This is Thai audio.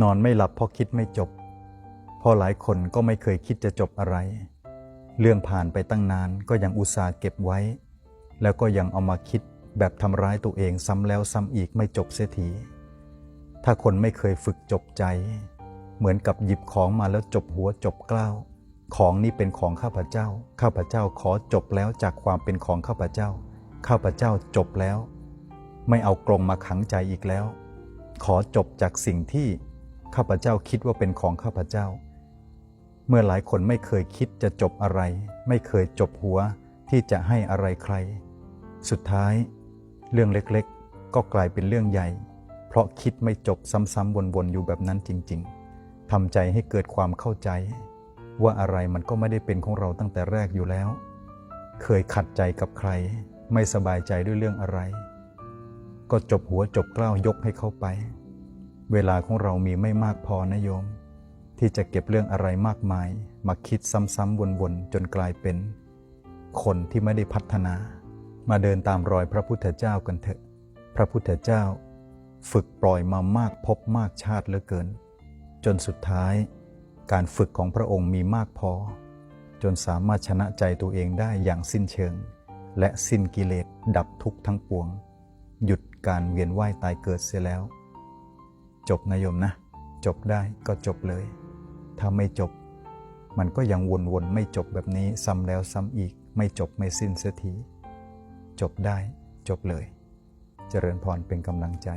นอนไม่หลับเพราะคิดไม่จบเพราะหลายคนก็ไม่เคยคิดจะจบอะไร เรื่องผ่านไปตั้งนานก็ยังอุตส่าห์เก็บไว้ แล้วก็ยังเอามาคิดแบบทำร้ายตัวเองซ้ำแล้วซ้ำอีกไม่จบเสียทีถ้าคนไม่เคยฝึกจบใจ เหมือนกับหยิบของมาแล้วจบหัวจบกล้าวของนี้เป็นของข้าพเจ้า ข้าพเจ้าขอจบแล้วจากความเป็นของข้าพเจ้า ข้าพเจ้าจบแล้ว ไม่เอากรงมาขังใจอีกแล้ว ขอจบจากสิ่งที่ ข้าพเจ้าคิดว่าเป็นของข้าพเจ้า เมื่อหลายคนไม่เคยคิดจะจบอะไร ไม่เคยจบหัวที่จะให้อะไรใคร สุดท้าย เรื่องเล็กๆ ก็กลายเป็นเรื่องใหญ่ เพราะคิดไม่จบซ้ำๆวนๆอยู่แบบนั้นจริง ๆทำใจให้เกิดความเข้าใจ ว่าอะไรมันก็ไม่ได้เป็นของเราตั้งแต่แรกอยู่แล้ว เคยขัดใจกับใคร ไม่สบายใจด้วยเรื่องอะไร ก็จบหัวจบกล้าวยกให้เขาไป เวลาของเรามีไม่มากพอนะโยม ที่จะเก็บเรื่องอะไรมากมาย มาคิดซ้ำๆวนๆ จนกลายเป็น คนที่ไม่ได้พัฒนา มาเดินตามรอยพระพุทธเจ้ากันเถอะ พระพุทธเจ้า ฝึกปล่อยมามากพบมากชาติเหลือเกิน จนสุดท้าย การฝึกของพระองค์มีมากพอ จนสามารถชนะใจตัวเองได้อย่างสิ้นเชิง และสิ้นกิเลสดับทุกข์ทั้งปวง หยุดการเวียนว่ายตายเกิดเสียแล้ว จบนะโยมนะ จบได้ก็จบเลย ถ้าไม่จบ มันก็ยังวนๆไม่จบแบบนี้ซ้ำแล้วซ้ำอีกไม่จบไม่สิ้นเสียทีจบได้จบเลย เจริญพรเป็นกำลังใจ